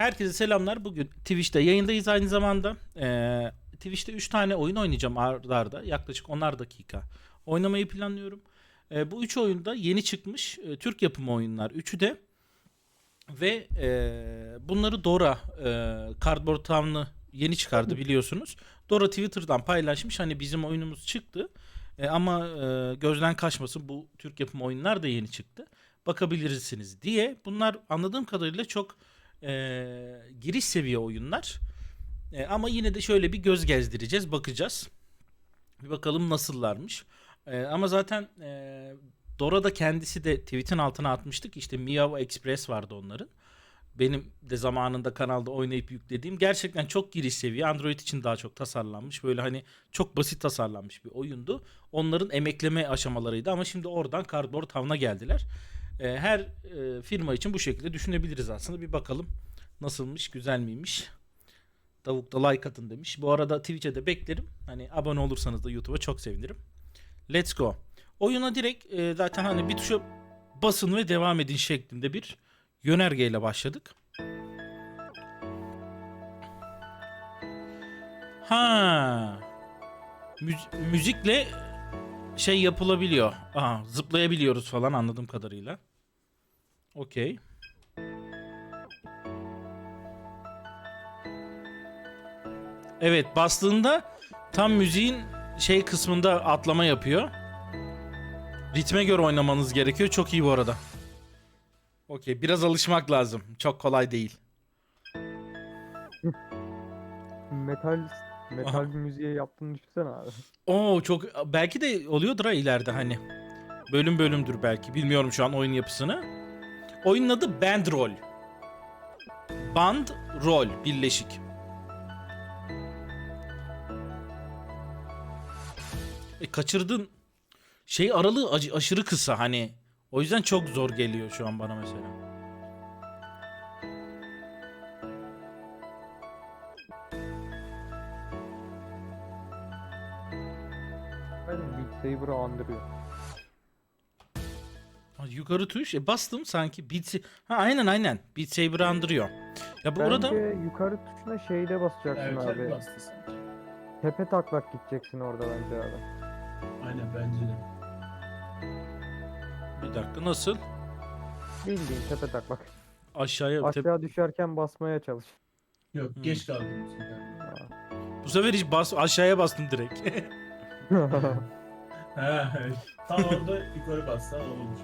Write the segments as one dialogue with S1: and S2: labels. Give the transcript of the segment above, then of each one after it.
S1: Herkese selamlar. Bugün Twitch'te yayındayız aynı zamanda. Ee, Twitch'te 3 tane oyun oynayacağım arda arda. Yaklaşık 10'ar dakika oynamayı planlıyorum. Ee, bu 3 oyunda yeni çıkmış e, Türk yapımı oyunlar. Üçü de ve e, bunları Dora e, Cardboard Town'ı yeni çıkardı biliyorsunuz. Dora Twitter'dan paylaşmış. Hani bizim oyunumuz çıktı. E, ama e, gözden kaçmasın bu Türk yapımı oyunlar da yeni çıktı. Bakabilirsiniz diye. Bunlar anladığım kadarıyla çok e, giriş seviye oyunlar. E, ama yine de şöyle bir göz gezdireceğiz, bakacağız. Bir bakalım nasıllarmış. E, ama zaten e, Dora da kendisi de tweet'in altına atmıştık. İşte Miyav Express vardı onların. Benim de zamanında kanalda oynayıp yüklediğim gerçekten çok giriş seviye. Android için daha çok tasarlanmış. Böyle hani çok basit tasarlanmış bir oyundu. Onların emekleme aşamalarıydı ama şimdi oradan Cardboard Town'a geldiler. E, her e, firma için bu şekilde düşünebiliriz aslında. Bir bakalım nasılmış, güzel miymiş. Davuk da like atın demiş. Bu arada Twitch'e de beklerim. Hani abone olursanız da YouTube'a çok sevinirim. Let's go. Oyuna direkt e, zaten hani bir tuşa basın ve devam edin şeklinde bir yönergeyle başladık. Ha. Müz- müzikle şey yapılabiliyor. Aha, zıplayabiliyoruz falan anladığım kadarıyla. Okey. Evet bastığında tam müziğin şey kısmında atlama yapıyor. Ritme göre oynamanız gerekiyor. Çok iyi bu arada. Okey biraz alışmak lazım. Çok kolay değil.
S2: Metal metal
S1: Aha.
S2: müziğe yaptığını düşünsene abi.
S1: Oo çok belki de oluyordur ha ileride hani. Bölüm bölümdür belki. Bilmiyorum şu an oyun yapısını. Oyunun adı Band Roll. Band Roll birleşik. E, kaçırdın. Şey aralığı aşırı kısa hani. O yüzden çok zor geliyor şu an bana mesela.
S2: Saber'ı andırıyor.
S1: Yukarı tuş. E bastım sanki Beat Ha aynen aynen. Beat Saber'ı andırıyor. Ya bu arada
S2: Bence yukarı tuşuna şeyde basacaksın
S3: Erken
S2: abi.
S3: bastı sanki.
S2: Tepe taklak gideceksin orada bence abi.
S3: Aynen bence de.
S1: bir dakika nasıl?
S2: Bildiğin tepe taklak.
S1: Aşağıya tep-
S2: Aşağı düşerken basmaya çalış.
S3: Yok
S1: Hmm.
S3: geç kaldım bu sefer.
S2: Ha.
S1: Bu sefer hiç bas aşağıya bastım direkt.
S3: Ha, tam orada yukarı bassa olmuş.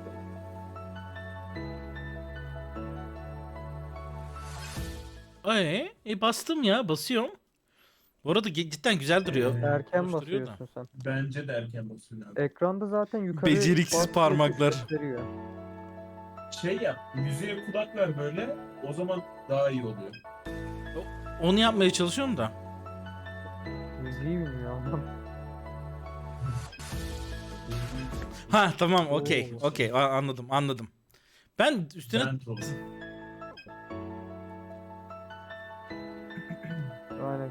S1: Ee, e bastım ya basıyorum. Bu arada ge- cidden güzel duruyor.
S3: Ee,
S2: Erken
S1: Koşturuyor da.
S2: basıyorsun sen.
S3: Bence de erken basıyor abi.
S2: Ekranda zaten yukarı
S1: Beceriksiz
S2: bas diye
S1: parmaklar.
S2: gösteriyor.
S3: Şey yap, müziğe kulak ver böyle, o zaman daha iyi oluyor.
S1: Onu yapmaya çalışıyorum da.
S2: Müziği bilmiyor adam.
S1: Ha tamam okey
S3: Oo.
S1: okey A- anladım anladım. Ben üstüne.
S2: Aynen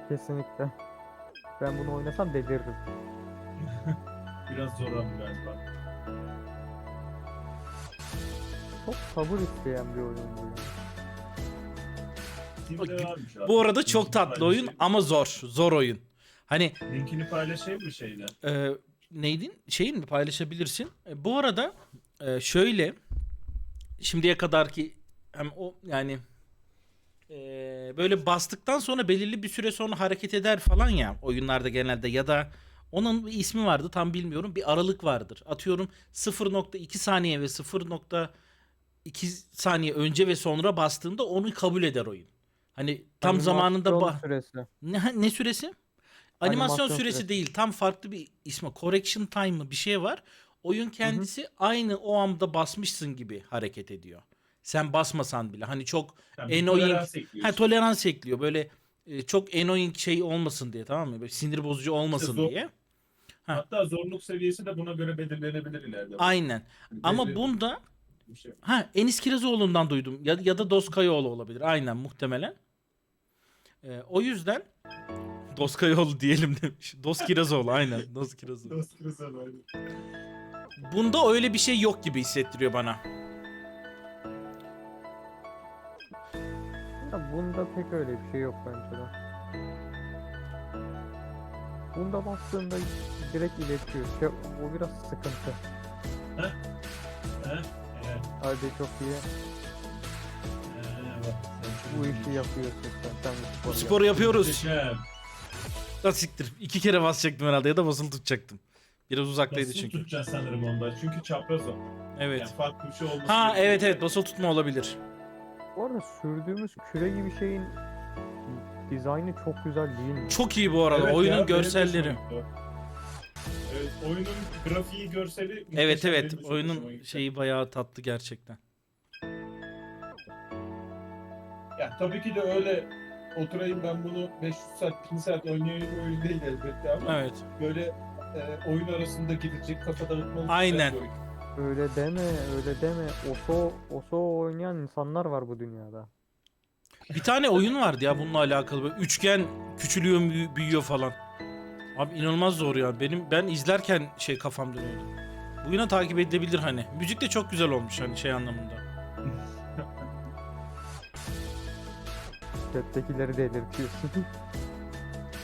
S2: kesinlikle. Ben bunu oynasam deliririm.
S3: Biraz zor ama galiba.
S2: Çok sabır isteyen bir oyun bu. ya.
S3: Varmış abi.
S1: bu arada çok
S3: Linkini
S1: tatlı oyun
S3: paylaşayım.
S1: ama zor. Zor oyun. Hani
S3: Linkini paylaşayım mı şeyle?
S1: e, neydin? Şeyin mi paylaşabilirsin? E, bu arada e, şöyle şimdiye kadar ki hem o yani e, böyle bastıktan sonra belirli bir süre sonra hareket eder falan ya oyunlarda genelde ya da onun bir ismi vardı tam bilmiyorum bir aralık vardır. Atıyorum 0.2 saniye ve 0.2 saniye önce ve sonra bastığında onu kabul eder oyun. Hani tam zamanında
S2: Animasyon
S1: ba-
S2: süresi.
S1: ne, ne süresi? Animasyon,
S2: Animasyon
S1: süresi,
S2: süresi.
S1: değil. Tam farklı bir ismi. Correction time mı bir şey var. Oyun kendisi aynı o anda basmışsın gibi hareket ediyor. Sen basmasan bile. Hani çok
S3: Yani
S1: Annoying. ha, tolerans ekliyor. Böyle e, çok annoying şey olmasın diye tamam mı? Böyle sinir bozucu olmasın
S3: zor-
S1: diye.
S3: Hatta zorluk seviyesi de buna göre belirlenebilir ileride.
S1: Aynen. Ama
S3: Belli
S1: bunda
S3: bir şey.
S1: ha Enis Kirazoğlu'ndan duydum. Ya, ya da Doskayoğlu olabilir. Aynen muhtemelen. E, o yüzden Doskayoğlu diyelim demiş. Doskirazoğlu aynen. Doskirazoğlu.
S3: Dost kızı böyle.
S1: Bunda öyle bir şey yok gibi hissettiriyor bana.
S2: Bunda pek öyle bir şey yok bence de. Bunda bastığında direkt iletiyor. Şey, o biraz sıkıntı.
S3: He? Evet.
S2: Hadi çok iyi. Bu işi yapıyorsun sen. Sen bu sporu
S1: yapıyoruz. Da siktir. İki kere basacaktım herhalde ya da basılı tutacaktım. Biraz uzaktaydı
S3: Basılı
S1: çünkü.
S3: tutacaksın sanırım onda. Çünkü çapraz o.
S1: Evet.
S3: Yani farklı bir şey olması
S1: Ha evet evet basılı tutma olabilir.
S2: Bu arada sürdüğümüz küre gibi şeyin dizaynı çok güzel değil mi?
S1: Çok iyi bu arada.
S3: Evet ya,
S1: Oyunun
S3: benim de
S1: görselleri.
S3: hoşuma gitti o. Evet, oyunun grafiği, görseli
S1: Evet
S3: muhteşem,
S1: evet.
S3: benim de çok
S1: Oyunun
S3: gitti.
S1: şeyi bayağı tatlı gerçekten.
S3: Ya tabii ki de öyle oturayım ben bunu 500 saat, 1000 saat oynayayım bir oyun değil elbette ama
S1: Evet.
S3: böyle e, oyun arasında gidecek kafa dağıtmalı.
S1: Aynen.
S3: güzel bir oyun.
S2: Öyle deme, öyle deme. Oso, Oso oynayan insanlar var bu dünyada.
S1: Bir tane oyun vardı ya bununla alakalı. Böyle üçgen küçülüyor, büyü- büyüyor falan. Abi inanılmaz zor ya. Benim ben izlerken şey kafam dönüyordu. Bu yine takip edilebilir hani. Müzik de çok güzel olmuş hani şey anlamında.
S2: Chat'tekileri delirtiyorsun.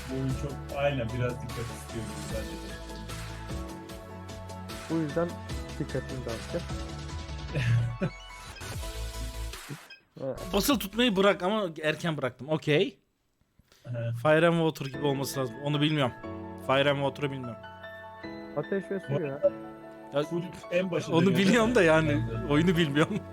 S3: Bu oyun çok aynen biraz dikkat istiyor gibi bence de.
S2: bu yüzden dikkatini dağıtacak. Evet,
S1: Basılı tutmayı bırak ama erken bıraktım. Okey. Fire and Water gibi olması lazım. Onu bilmiyorum. Fire and Water'ı bilmiyorum.
S2: Ateş ve su ya.
S1: Ya,
S3: Full en başında.
S1: onu biliyorum da yani oyunu bilmiyorum.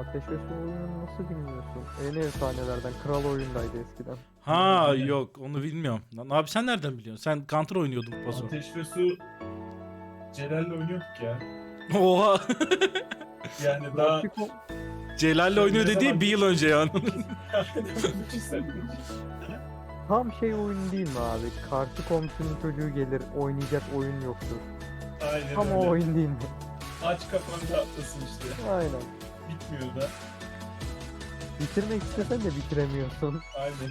S2: Ateş ve su oyununu nasıl bilmiyorsun? En efsanelerden. Kral oyundaydı eskiden.
S1: Ha yok onu bilmiyorum. Lan abi sen nereden biliyorsun? Sen Counter oynuyordun paso.
S3: Ateş ve su Celal'le oynuyorduk ya.
S1: Oha.
S3: Yani daha
S1: Celal'le oynuyor dediği bir yıl önce yani.
S2: Tam şey oyun değil mi abi? Karşı komşunun çocuğu gelir oynayacak oyun yoktur.
S3: Aynen
S2: Tam
S3: öyle.
S2: o oyun değil mi?
S3: Aç kafanı atlasın işte.
S2: Aynen.
S3: Bitmiyor da.
S2: Bitirmek istesen de bitiremiyorsun.
S3: Aynen.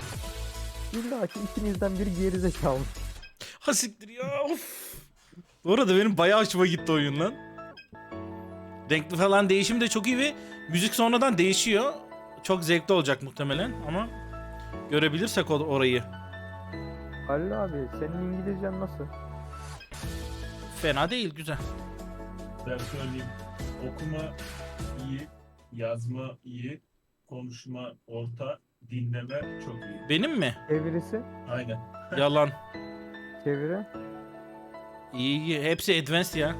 S2: İlla ki ikinizden biri gerizekalı.
S1: ha siktir ya of. Bu arada benim bayağı hoşuma gitti oyun lan. Renkli falan değişim de çok iyi ve müzik sonradan değişiyor. Çok zevkli olacak muhtemelen ama görebilirsek orayı.
S2: Halil abi senin İngilizcen nasıl?
S1: Fena değil güzel.
S3: Ben söyleyeyim. Okuma iyi, yazma iyi, konuşma orta, dinleme çok iyi.
S1: Benim mi?
S2: Çevirisi?
S3: Aynen.
S1: Yalan.
S2: Çeviri?
S1: İyi iyi. Hepsi advanced ya.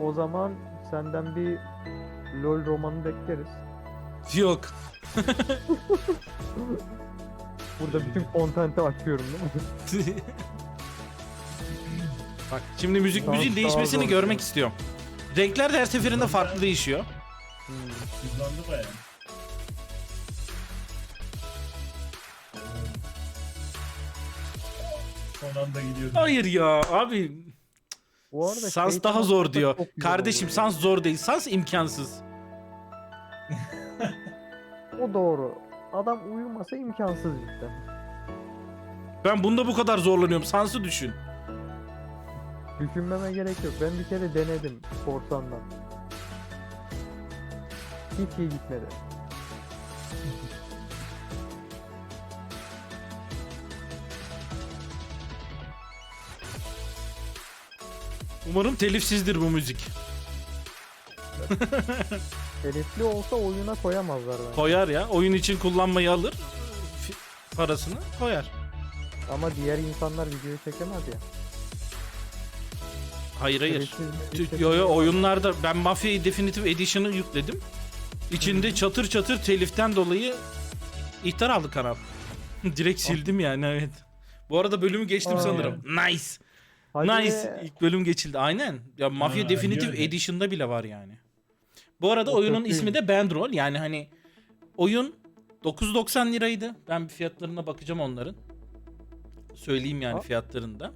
S2: O zaman senden bir LOL romanı bekleriz.
S1: Yok.
S2: Burada bütün kontenti açıyorum değil mi?
S1: Bak şimdi müzik
S2: Daha-
S1: müziğin değişmesini görmek istiyorum. Renkler de her seferinde farklı değişiyor.
S2: Hmm.
S3: Hızlandı bayağı. Anda gidiyordu.
S1: Hayır ya abi.
S2: Bu arada
S1: Sans
S2: şey
S1: daha zor diyor.
S2: çok güzel
S1: Kardeşim sans zor değil. Sans imkansız.
S2: O doğru. Adam uyumasa imkansız cidden.
S1: Ben bunda bu kadar zorlanıyorum. Sans'ı düşün.
S2: Düşünmeme gerek yok. Ben bir kere denedim korsandan. Hiç iyi gitmedi.
S1: Umarım telifsizdir bu müzik.
S2: Telifli olsa oyuna koyamazlar bence.
S1: Koyar ya. Oyun için kullanmayı alır. fi- Parasını koyar.
S2: Ama diğer insanlar videoyu çekemez ya.
S1: Hayır hayır.
S2: Telifsiz müzik
S1: Tü- Yo yo
S2: çekemez.
S1: oyunlarda ben Mafia Definitive Edition'ı yükledim. İçinde çatır çatır teliften dolayı ihtar aldı kanal. Direkt sildim yani evet. Bu arada bölümü geçtim
S2: Aa.
S1: sanırım. Nice.
S2: Hadi
S1: Nice. İlk bölüm geçildi. Aynen. Ya Mafia
S3: Ha,
S1: Definitive
S3: öyle.
S1: Edition'da bile var yani. Bu arada
S2: O
S1: oyunun ismi de Bandroll. Yani hani oyun 9.90 liraydı. Ben bir fiyatlarına bakacağım onların. Söyleyeyim yani
S2: Ha?
S1: fiyatlarını da.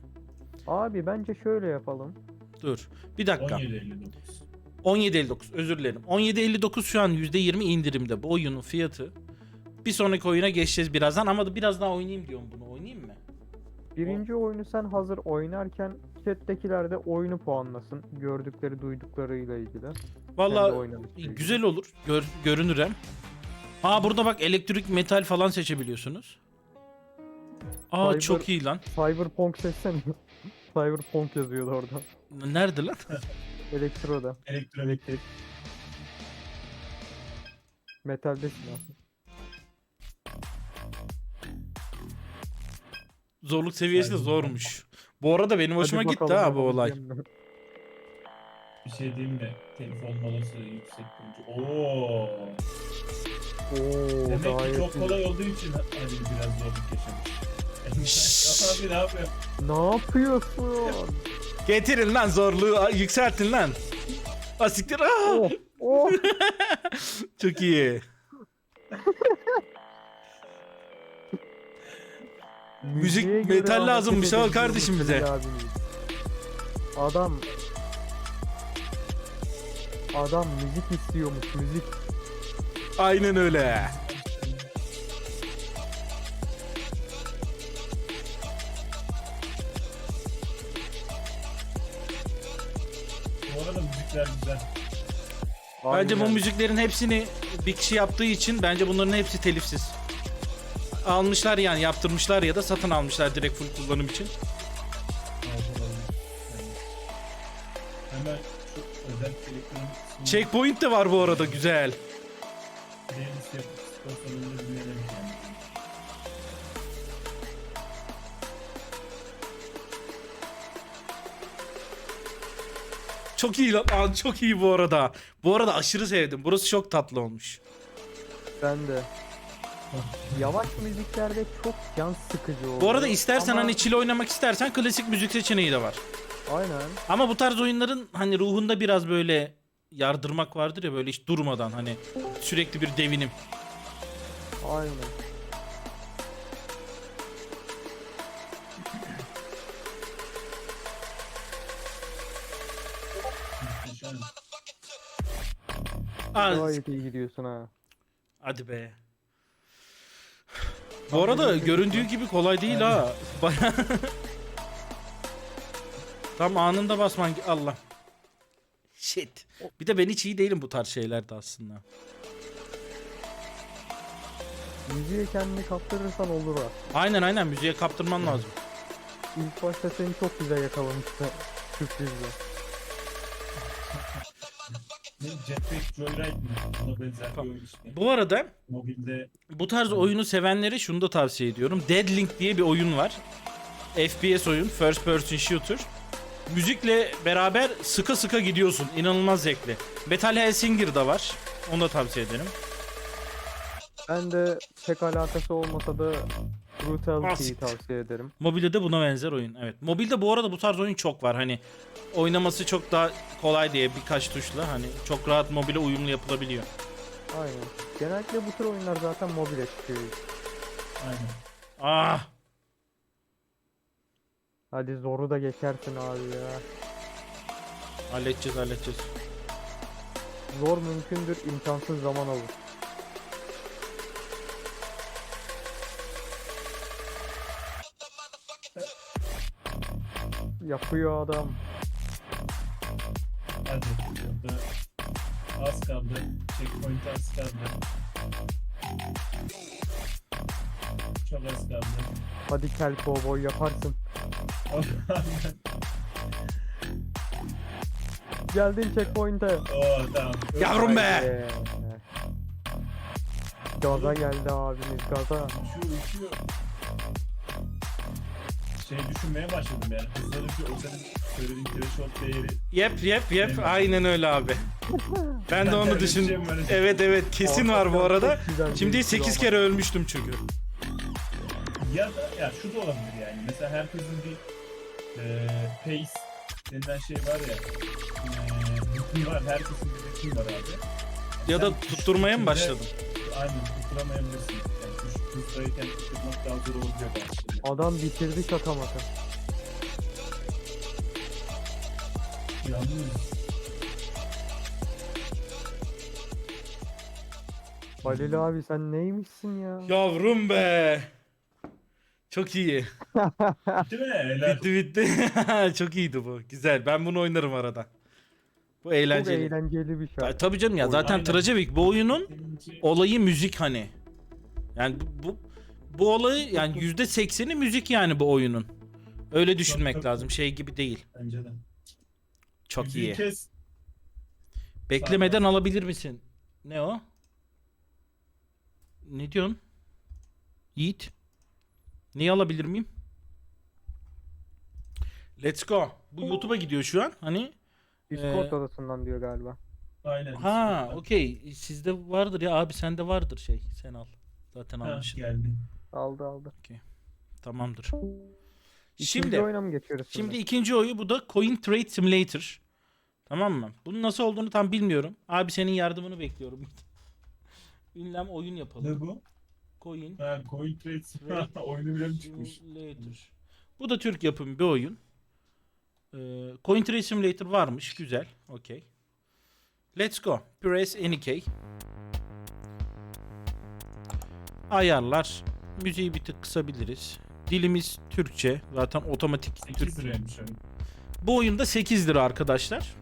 S2: Abi bence şöyle yapalım.
S1: Dur. Bir dakika.
S3: 17.59.
S1: 17.59 özür dilerim. 17.59 şu an %20 indirimde bu oyunun fiyatı. Bir sonraki oyuna geçeceğiz birazdan ama da biraz daha oynayayım diyorum bunu. Oynayayım mı?
S2: Birinci oyunu sen hazır oynarken chat'tekiler de oyunu puanlasın. Gördükleri duyduklarıyla ilgili. İlgili.
S1: güzel olur. Gör, görünür hem. Aa burada bak elektrik, metal falan seçebiliyorsunuz. Aa
S2: Cyber-
S1: çok iyi lan.
S2: Cyberpunk seçsene. Cyberpunk yazıyordu orada.
S1: Nerede lan?
S2: Elektroda.
S3: Elektronik.
S2: Metaldesin aslında.
S1: Zorluk seviyesi de zormuş. Bu arada benim hoşuma
S2: Hadi
S1: gitti
S2: bakalım
S1: ha bu olay.
S3: Bir şey diyeyim mi? Telefon molası yüksek oyuncu. Oo.
S2: Oo
S3: Demek ki
S2: gayet
S3: çok
S2: iyi.
S3: kolay olduğu için Ali biraz zorluk yaşamış. Abi ne yapıyor?
S2: Ne yapıyorsun?
S1: Getirin lan zorluğu a- yükseltin lan. Asiktir. Aa,
S2: oh, oh.
S1: çok iyi. Müzik,
S2: Müziğe göre
S1: metal
S2: hareket
S1: lazımmış, al
S2: edebiliyormuş
S1: kardeşim bize.
S2: Bilal abimiz. Adam Adam müzik istiyormuş müzik.
S1: Aynen öyle.
S3: Bu arada müzikler güzel.
S1: Bence bu
S2: Aynen.
S1: müziklerin hepsini bir kişi yaptığı için bence bunların hepsi telifsiz. Almışlar yani yaptırmışlar ya da satın almışlar direkt full kullanım için.
S3: Hemen çok özel elektronik
S1: Checkpoint de var bu arada güzel.
S3: playlist yapıp sponsorluğunu dinleyelim yani.
S1: Çok iyi lan. Çok iyi bu arada. Bu arada aşırı sevdim. Burası çok tatlı olmuş.
S2: Ben de. Yavaş müziklerde çok can sıkıcı oluyor.
S1: Bu arada istersen
S2: Ama-
S1: hani chill oynamak istersen klasik müzik seçeneği de var.
S2: Aynen.
S1: Ama bu tarz oyunların hani ruhunda biraz böyle yardırmak vardır ya böyle hiç durmadan hani sürekli bir devinim.
S2: Aynen.
S1: Aa,
S2: Gayet iyi gidiyorsun ha.
S1: hadi be. Bu arada göründüğü gibi kolay değil ha. Baya... Tam anında basman Allah. Shit. Bir de ben hiç iyi değilim bu tarz şeylerde aslında.
S2: Müziğe kendini kaptırırsan olur ha.
S1: Aynen aynen müziğe kaptırman lazım.
S2: İlk başta seni çok güzel yakalamıştı. Sürprizle.
S3: Ne Jetpack Joyride mi? Ona benzer
S1: Tamam.
S3: bir oyun işte.
S1: Bu arada
S3: Mobilde
S1: bu tarz oyunu sevenlere şunu da tavsiye ediyorum. Deadlink diye bir oyun var. FPS oyun, first person shooter. Müzikle beraber sıka sıka gidiyorsun. İnanılmaz zevkli. Metal Hellsinger da var. Onu da tavsiye ederim.
S2: Ben de pek alakası olmasa da Brutality'yi tavsiye ederim.
S1: Mobilde de buna benzer oyun. Evet. Mobilde bu arada bu tarz oyun çok var. Hani oynaması çok daha kolay diye birkaç tuşla hani çok rahat mobile uyumlu yapılabiliyor.
S2: Aynen. Genellikle bu tür oyunlar zaten mobile çıkıyor.
S3: aynen.
S1: Ah!
S2: Hadi zoru da geçersin abi ya.
S1: Halledeceğiz, halledeceğiz.
S2: Zor mümkündür, imkansız zaman alır. Yapıyor adam.
S3: Hadi. Burada az kaldı. Checkpoint az kaldı. Çok az kaldı.
S2: Hadi kel kovboy yaparsın. Geldin checkpoint'e.
S3: Oo tamam.
S1: Yavrum be!
S2: Gaza geldi abimiz gaza.
S3: Uçuyor uçuyor. Şey düşünmeye başladım yani. Hızlanınca o senin söylediğin threshold değeri.
S1: Yep, yep, yep.
S3: Evet.
S1: Aynen öyle abi. Ben de onu düşün. Evet evet kesin var bu arada. Şimdi
S2: bir
S1: 8
S2: ama.
S1: kere ölmüştüm çünkü.
S3: Ya da ya şu da olabilir yani. Mesela herkesin bir e, pace denilen şey var ya. E, var. Herkesin bir ritmi var abi.
S1: Ya da tutturmaya mı başladın?
S3: Aynen tutturamayabilirsin. Hızdayken tutturmak daha zor bazı şeyler.
S2: Adam bitirdi şaka maka.
S3: Yalnız
S2: Halil abi sen neymişsin ya?
S1: Yavrum be. Çok iyi.
S3: bitti mi? Helal.
S1: Bitti bitti. Çok iyiydi bu. Güzel. Ben bunu oynarım arada. Bu
S2: Çok
S1: eğlenceli.
S2: eğlenceli bir şarkı.
S1: tabii canım ya zaten
S3: Aynen.
S1: Trajevik bu oyunun olayı müzik hani. Yani bu bu, bu olayı yani yüzde sekseni müzik yani bu oyunun. Öyle düşünmek
S3: tabii.
S1: lazım. Şey gibi değil.
S3: Bence de.
S1: Çok
S3: Müziği
S1: iyi.
S3: Kes.
S1: Beklemeden alabilir misin? Ne o? Ne diyorsun? Yiğit. Neyi alabilir miyim? Let's go. Bu YouTube'a gidiyor şu an. Hani
S2: Discord
S1: Ee,
S2: odasından diyor galiba.
S3: Aynen.
S1: ha okey. Sizde vardır ya abi sende vardır şey. Sen al. Zaten
S3: Ha,
S1: almışsın.
S3: geldi.
S2: Aldı aldı.
S1: Tamamdır.
S2: İkinci
S1: Şimdi
S2: oyuna mı geçiyoruz
S1: Şimdi
S2: şimdi?
S1: ikinci oyu bu da Coin Trade Simulator. Tamam mı? Bunun nasıl olduğunu tam bilmiyorum. Abi senin yardımını bekliyorum. Ünlem oyun yapalım.
S3: Ne bu?
S1: Coin
S3: Ha, Coin Trade
S1: Trade
S3: oyunu bile çıkmış?
S1: Simulator. Bu da Türk yapımı bir oyun. Ee, Coin Trade Simulator varmış. Güzel. Okey. Let's go. Press any key. Ayarlar. Müziği bir tık kısabiliriz. Dilimiz Türkçe. Zaten otomatik
S3: 8
S1: Türkçe.
S3: liraymış oyun.
S1: Bu oyunda 8 lira arkadaşlar.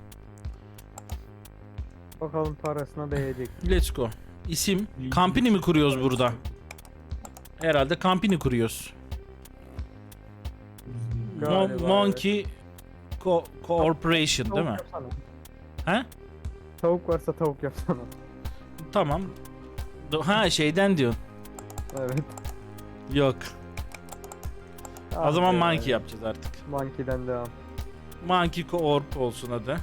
S2: Bakalım parasına değecek.
S1: Let's go. İsim. Company mi kuruyoruz burada? Herhalde company kuruyoruz.
S2: Galiba, evet.
S1: Monkey Co- Corporation değil mi?
S2: Tavuk yapsana.
S1: He?
S2: Tavuk varsa tavuk yapsana.
S1: Tamam. Do- Ha şeyden diyor.
S2: Evet.
S1: Yok.
S2: Ah
S1: o zaman
S2: be.
S1: Monkey yapacağız artık.
S2: Monkey'den devam.
S1: Monkey Corp olsun adı.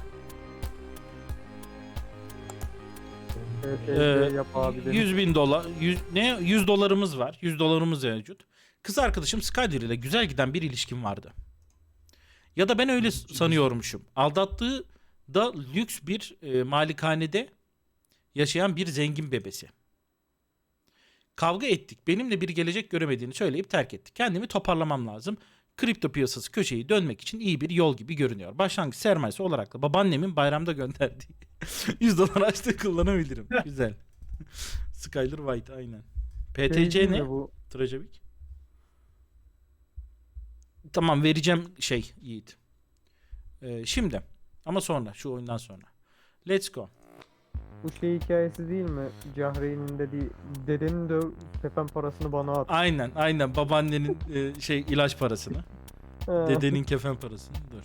S2: Evet,
S1: Ee,
S2: evet, yap abi dedim.
S1: 100 bin dolar, 100, ne 100 dolarımız var. 100 dolarımız mevcut. Kız arkadaşım Skyler ile güzel giden bir ilişkim vardı. Ya da ben öyle sanıyormuşum. Aldattığı da lüks bir e, malikanede yaşayan bir zengin bebesi. Kavga ettik. Benimle bir gelecek göremediğini söyleyip terk etti. Kendimi toparlamam lazım. Kripto piyasası köşeyi dönmek için iyi bir yol gibi görünüyor. Başlangıç sermayesi olarak da babaannemin bayramda gönderdiği 100 dolar açtı kullanabilirim. Güzel. Skyler White aynen.
S2: Şey
S1: PTC
S2: değil
S1: ne?
S2: Bu
S1: Trajevik. Tamam vereceğim şey Yiğit. Ee, şimdi ama sonra şu oyundan sonra. Let's go.
S2: Bu şey hikayesi değil mi? Cahreyn'in dediği dedenin de tepen parasını bana at.
S1: Aynen aynen babaannenin e, şey ilaç parasını. Dedenin kefen parasını. Dur.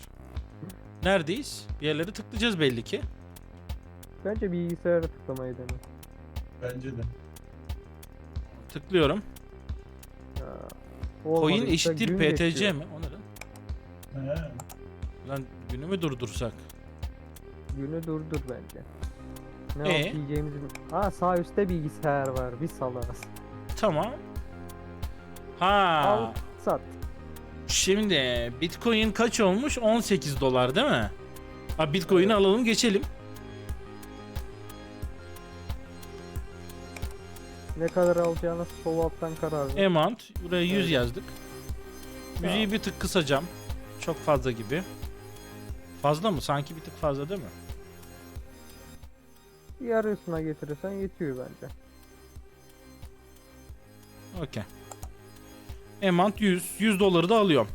S1: Neredeyiz? Bir yerlere tıklayacağız belli ki.
S2: Bence bilgisayara tıklamayı dene.
S3: Bence de.
S1: Tıklıyorum.
S2: Ha.
S1: Coin
S2: Olmadıysa
S1: eşittir
S2: gün
S1: PTC
S2: geçiyor.
S1: mi? O ne lan?
S3: Ha.
S1: Lan günü mü durdursak?
S2: Günü durdur bence. Ne
S1: Ee?
S2: yapıp yiyeceğimizi... Ha sağ üstte bilgisayar var. Bir salağız.
S1: Tamam. Ha.
S2: Al sat.
S1: Şimdi Bitcoin kaç olmuş? 18 dolar değil mi? Ha Bitcoin'i alalım geçelim.
S2: Ne kadar alacağını sol alttan karar ver.
S1: Amount. Buraya 100
S2: Evet.
S1: yazdık. Müziği bir tık kısacağım. Çok fazla gibi. Fazla mı? Sanki bir tık fazla değil mi?
S2: Yarısına getirirsen yetiyor bence.
S1: Okey. Amount 100. 100 doları da alıyorum.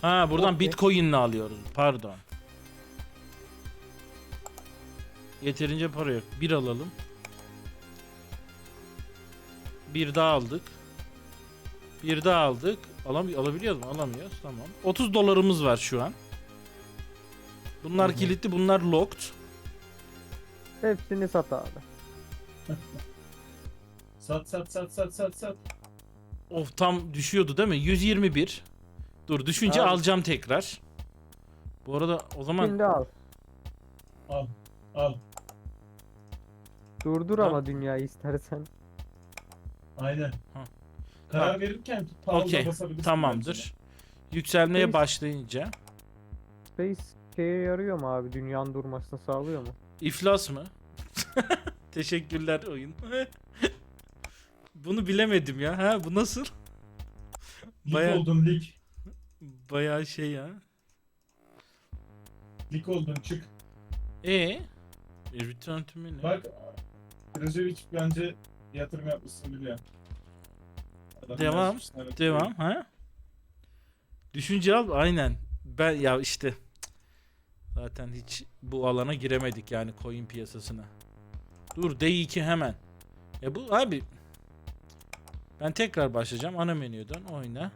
S1: Ha buradan
S2: Okey.
S1: Bitcoin'le alıyoruz. Pardon. Yeterince para yok. Bir alalım. Bir daha aldık. Bir daha aldık. Alam alabiliyoruz mu? Alamıyoruz. Tamam. 30 dolarımız var şu an. Bunlar kilitli, bunlar locked.
S2: Hepsini sat abi.
S3: Sat sat sat sat sat sat.
S1: Of tam düşüyordu değil mi? 121. Dur düşünce
S2: Abi.
S1: alacağım tekrar. Bu arada o zaman
S2: Şimdi al.
S3: Al. Al.
S2: Durdur
S1: Tamam.
S2: ama dünyayı istersen.
S3: Aynen.
S1: Ha.
S3: Karar
S1: Tamam.
S3: verirken pahalı
S1: Okey,
S3: basabilirsin
S1: tamamdır.
S3: bence.
S1: Yükselmeye
S2: Space-
S1: başlayınca
S2: Space şeye yarıyor mu abi? Dünyanın durmasını sağlıyor mu?
S1: İflas mı? Teşekkürler oyun. Bunu bilemedim ya. Ha bu nasıl?
S3: Lig
S1: Bayağı-
S3: oldun lig.
S1: Bayağı şey ya.
S3: Lig oldun çık.
S1: E e, return to menu.
S3: Bak Drajovic bence yatırım yapmışsın biliyor. Adam
S1: Devam,
S3: yazmış.
S1: Devam ha? Düşünce al aynen. Ben ya işte Zaten hiç bu alana giremedik yani coin piyasasına. Dur D2 hemen. E bu abi ben tekrar başlayacağım. Ana menüden oyna.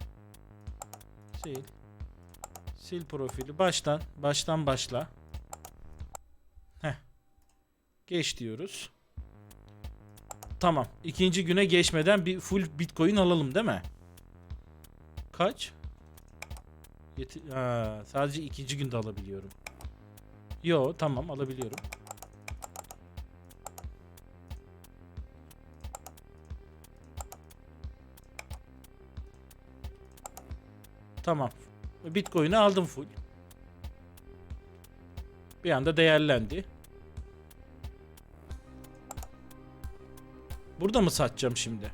S1: Sil. Sil profili. Baştan. Baştan başla. Heh. Geç diyoruz. Tamam. İkinci güne geçmeden bir full bitcoin alalım değil mi? Kaç? Yeti- ha, sadece ikinci günde alabiliyorum. Yo tamam alabiliyorum. Tamam. Bitcoin'i aldım full. Bir anda değerlendi. Burada mı satacağım şimdi?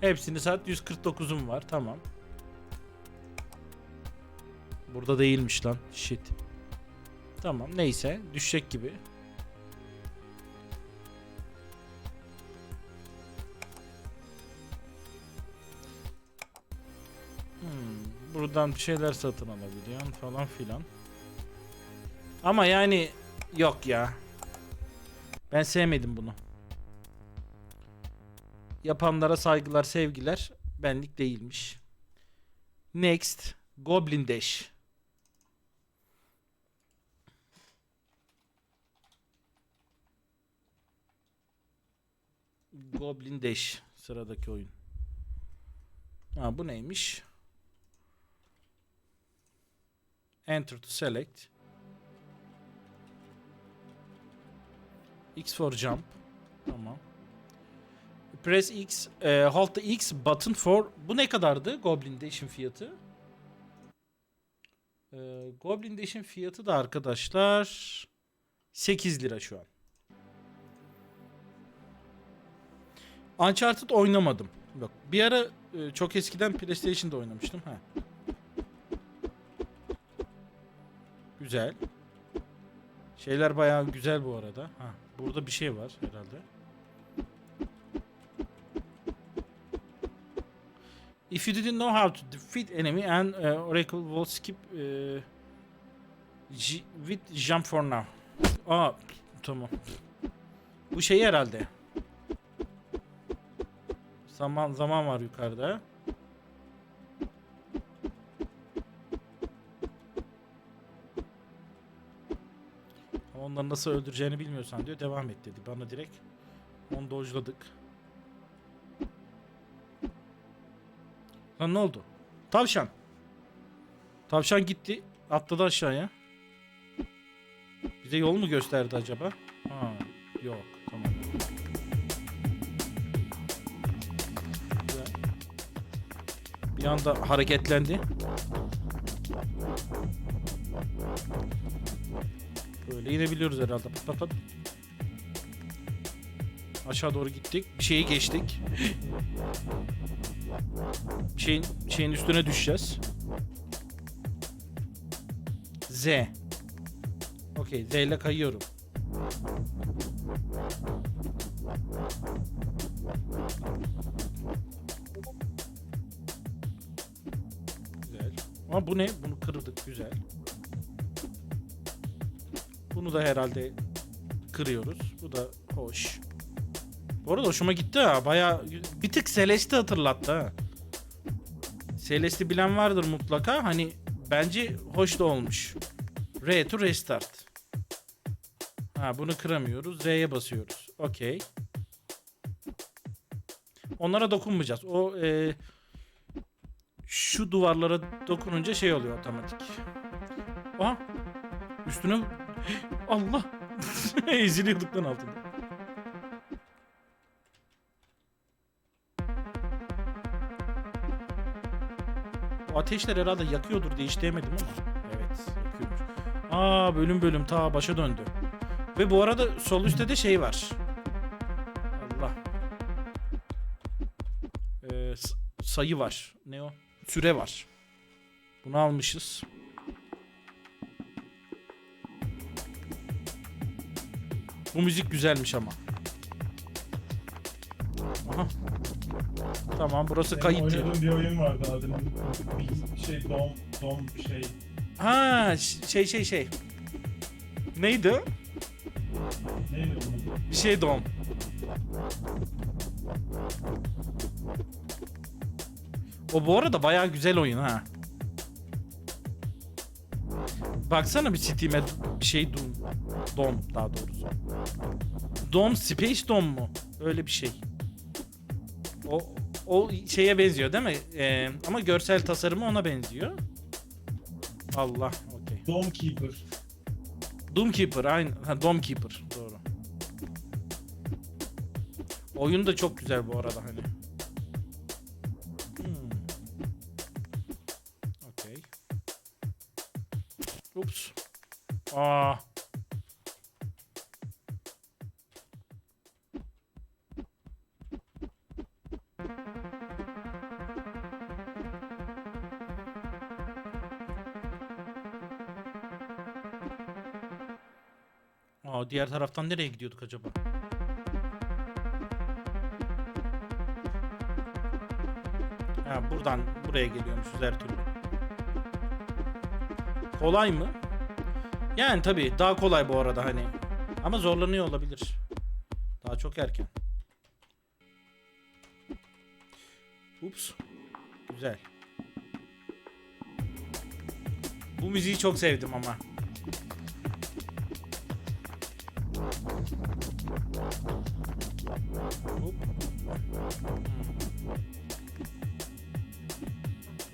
S1: Hepsini sat. 149'um var. Tamam. Burada değilmiş lan. Shit. Tamam neyse. Düşecek gibi. Hmm, buradan bir şeyler satın alabiliyorsun falan filan. Ama yani yok ya. Ben sevmedim bunu. Yapanlara saygılar, sevgiler. Benlik değilmiş. Next. Goblin Dash. Goblin Dash sıradaki oyun. Ha bu neymiş? Enter to select. X for jump. Tamam. Press X, e, hold the X button for. Bu ne kadardı Goblin Dash'in fiyatı? E, Goblin Dash'in fiyatı da arkadaşlar 8 lira şu an. Uncharted oynamadım. Yok. Bir ara e, çok eskiden PlayStation'da oynamıştım. Ha. Güzel. Şeyler bayağı güzel bu arada. Ha, burada bir şey var herhalde. If you didn't know how to defeat enemy and uh, Oracle will skip uh, with jump for now. Aa tamam. Bu şey herhalde. Zaman zaman var yukarıda. Ama onları nasıl öldüreceğini bilmiyorsan diyor devam et dedi. Bana direkt onu dojladık. Lan ne oldu? Tavşan. Tavşan gitti. Atladı aşağıya. Bize yol mu gösterdi acaba? Ha, yok. Bir anda hareketlendi. Böyle inebiliyoruz herhalde. Pat pat pat. Aşağı doğru gittik. Bir şeyi geçtik. Bir şeyin, şeyin üstüne düşeceğiz. Z. Okey Z ile kayıyorum. Ama bu ne? Bunu kırdık. Güzel. Bunu da herhalde kırıyoruz. Bu da hoş. Bu arada hoşuma gitti ha. Baya bir tık Celeste'i hatırlattı ha. Celeste'i bilen vardır mutlaka. Hani bence hoş da olmuş. R to restart. Ha bunu kıramıyoruz. Z'ye basıyoruz. Okey. Onlara dokunmayacağız. O e, şu duvarlara dokununca şey oluyor otomatik. Aha. Üstüne Allah. Eziliyorduk lan altında. O ateşler herhalde yakıyordur diye hiç ama. Evet yakıyormuş. Aa bölüm bölüm ta başa döndü. Ve bu arada sol üstte de şey var. Allah. Ee, sayı var. Ne o? Süre var. Bunu almışız. Bu müzik güzelmiş ama. Aha. Tamam burası
S3: Benim
S1: kayıt. yeri.
S3: oynadığım bir oyun vardı adının bir şey dom dom şey.
S1: Ha şey şey şey. Neydi?
S3: Neydi bu?
S1: Bir şey dom. O bu arada bayağı güzel oyun ha. Baksana bir Steam'e şey Doom. Dom daha doğrusu. Dom Space Dom mu? Öyle bir şey. O o şeye benziyor değil mi? Ee, ama görsel tasarımı ona benziyor. Allah, okey.
S3: Domekeeper.
S1: Doomkeeper aynı. Ha Doomkeeper doğru. Oyun da çok güzel bu arada hani. Aa. Aa diğer taraftan nereye gidiyorduk acaba? Ha buradan buraya geliyormuşuz her türlü. Kolay mı? Yani tabii daha kolay bu arada hani. Ama zorlanıyor olabilir. Daha çok erken. Ups. Güzel. Bu müziği çok sevdim ama. Hop.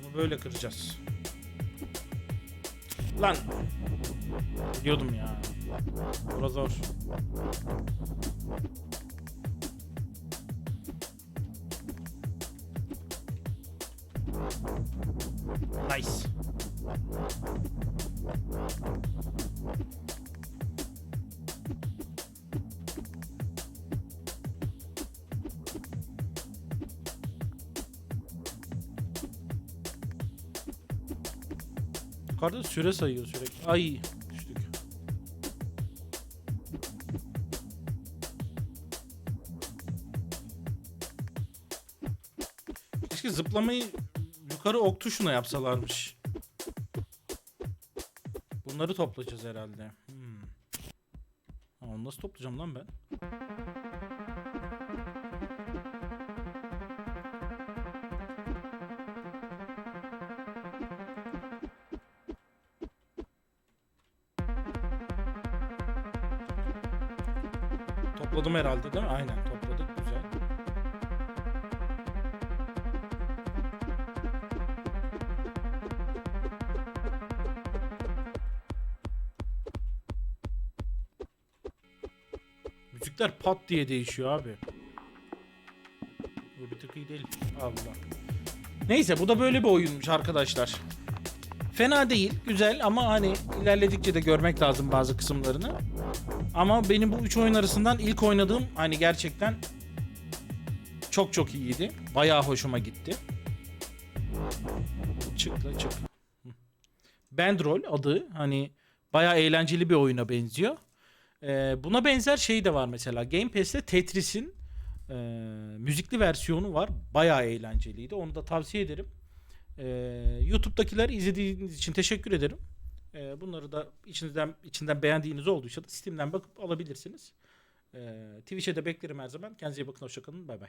S1: Bunu böyle kıracağız. Lan. Biliyordum ya. Burası zor. Yukarıda süre sayıyor sürekli. Ay düştük. Keşke zıplamayı yukarı ok tuşuna yapsalarmış. Bunları toplayacağız herhalde. Hmm. Onu nasıl toplayacağım lan ben? Topladım herhalde değil mi? Aynen topladık. Güzel. Müzikler pat diye değişiyor abi. Bu bir tık iyi değil. Allah. Neyse bu da böyle bir oyunmuş arkadaşlar. Fena değil, güzel ama hani ilerledikçe de görmek lazım bazı kısımlarını. Ama benim bu üç oyun arasından ilk oynadığım hani gerçekten çok çok iyiydi. Bayağı hoşuma gitti. Çık la çık. Hı. Bandrol adı hani bayağı eğlenceli bir oyuna benziyor. Ee, buna benzer şey de var mesela. Game Pass'te Tetris'in e, müzikli versiyonu var. Bayağı eğlenceliydi. Onu da tavsiye ederim. Ee, YouTube'dakiler izlediğiniz için teşekkür ederim. Ee, bunları da içinizden içinden beğendiğiniz olduysa da Steam'den bakıp alabilirsiniz. Ee, Twitch'e de beklerim her zaman. Kendinize iyi bakın. Hoşçakalın. Bay bay.